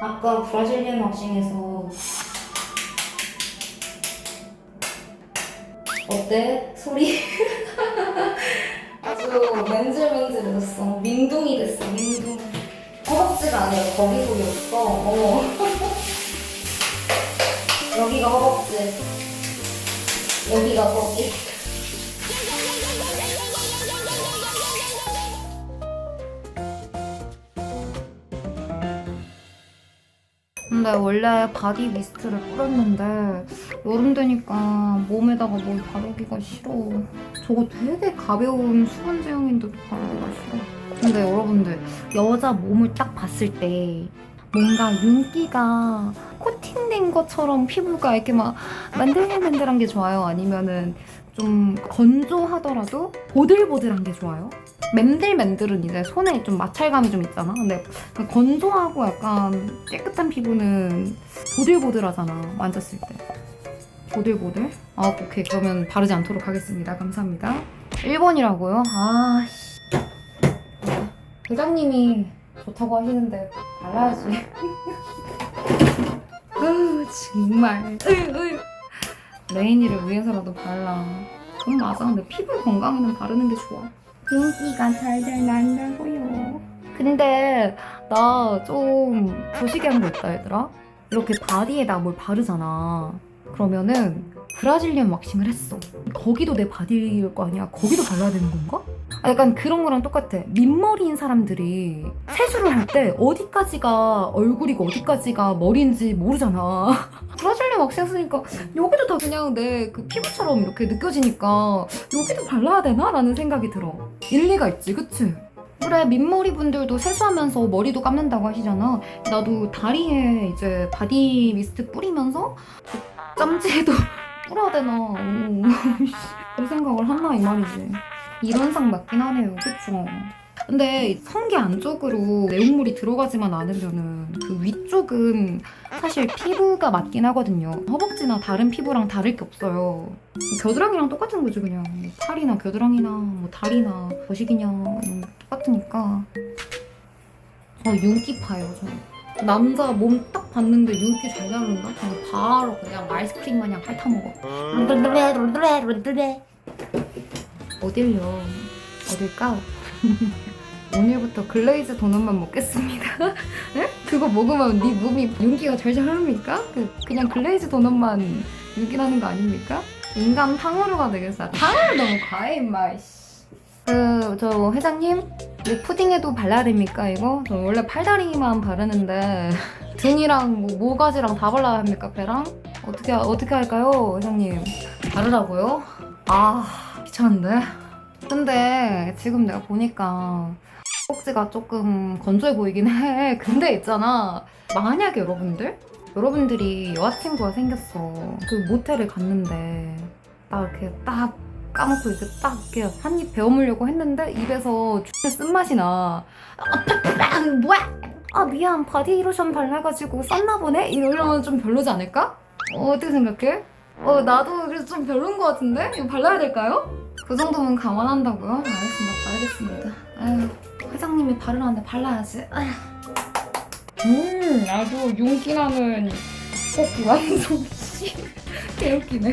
아까 브라질리안 왁싱에서 어때? 소리? 아주 맨질맨질해졌어. 민둥이 됐어, 민둥. 허벅지가 아니라 거기 소리였어. 어. 여기가 허벅지. 여기가 거기. 근데 원래 바디 미스트를 뿌렸는데 여름 되니까 몸에다가 뭘 바르기가 싫어. 저거 되게 가벼운 수분 제형인데도 바르기가 싫어. 근데 여러분들 여자 몸을 딱 봤을 때 뭔가 윤기가 코팅된 것처럼 피부가 이렇게 막 만들만들한 게 좋아요? 아니면은 좀 건조하더라도 보들보들한 게 좋아요? 맨들맨들은 이제 손에 좀 마찰감이 좀 있잖아. 근데 건조하고 약간 깨끗한 피부는 보들보들하잖아. 만졌을 때. 보들보들? 아, 오케이. 그러면 바르지 않도록 하겠습니다. 감사합니다. 1번이라고요? 아, 씨. 회장님이 좋다고 하시는데 발라야지. 으, 정말. 으, 으. 레인이를 위해서라도 발라. 그건 맞아. 근데 피부 건강에는 바르는 게 좋아. 윤기가 잘잘 난다고요. 근데 나좀 거시기한 거 있다 얘들아. 이렇게 바디에다 뭘 바르잖아. 그러면은 브라질리안 왁싱을 했어. 거기도 내 바디일 거 아니야? 거기도 발라야 되는 건가? 아, 약간 그런 거랑 똑같아. 민머리인 사람들이 세수를 할 때 어디까지가 얼굴이고 어디까지가 머리인지 모르잖아. 브라질리안 왁싱 쓰니까 여기도 다 그냥 내 그 피부처럼 이렇게 느껴지니까 여기도 발라야 되나? 라는 생각이 들어. 일리가 있지, 그치? 그래, 민머리 분들도 세수하면서 머리도 감는다고 하시잖아. 나도 다리에 이제 바디 미스트 뿌리면서 그 짬지에도 뿌려야 되나. 오, 그 생각을 한나, 이 말이지. 이런 상 맞긴 하네요. 그쵸? 근데 성기 안쪽으로 내용물이 들어가지만 않으면은 그 위쪽은 사실 피부가 맞긴 하거든요. 허벅지나 다른 피부랑 다를 게 없어요. 겨드랑이랑 똑같은 거죠, 그냥. 뭐 팔이나 겨드랑이나 뭐 다리나 거식이냐 이런 거 똑같으니까. 저 윤기 파요, 저. 남자 몸딱 봤는데 윤기 잘 나는가? 그냥 바로 그냥 아이스크림 마냥 핥아먹어. 어딜요? 어딜까? 오늘부터 글레이즈 도넛만 먹겠습니다. 에? 그거 먹으면 네 몸이 윤기가 절절 흐릅니까? 그, 그냥 글레이즈 도넛만 윤기 나는 거 아닙니까? 인간 탕후루가 되겠어. 탕후루 너무 과해 임마. 이씨. 그, 저 회장님? 이 푸딩에도 발라야 됩니까 이거? 저 원래 팔다리만 바르는데 등이랑 뭐 모가지랑 다 발라야 합니까 배랑? 어떻게 어떻게 할까요 회장님? 바르라고요? 아 귀찮은데. 근데 지금 내가 보니까 꼭지가 조금 건조해 보이긴 해. 근데 있잖아. 만약에 여러분들? 여러분들이 여자친구가 생겼어. 그 모텔을 갔는데 딱 이렇게 딱 까먹고 이렇게 딱 이렇게 한 입 베어 물려고 했는데 입에서 X의 쓴맛이 나. 아, 뭐야? 아 미안 바디 로션 발라가지고 썼나 보네? 이러면 좀 별로지 않을까? 어, 어떻게 생각해? 어 나도 그래서 좀 별론 것 같은데? 이거 발라야 될까요? 그 정도면 감안한다고요? 알겠습니다. 바르겠습니다. 아유, 회장님이 바르라는데 발라야지. 아휴. 음, 아주 윤기 나는 꼭 완성 씨. 개웃기네.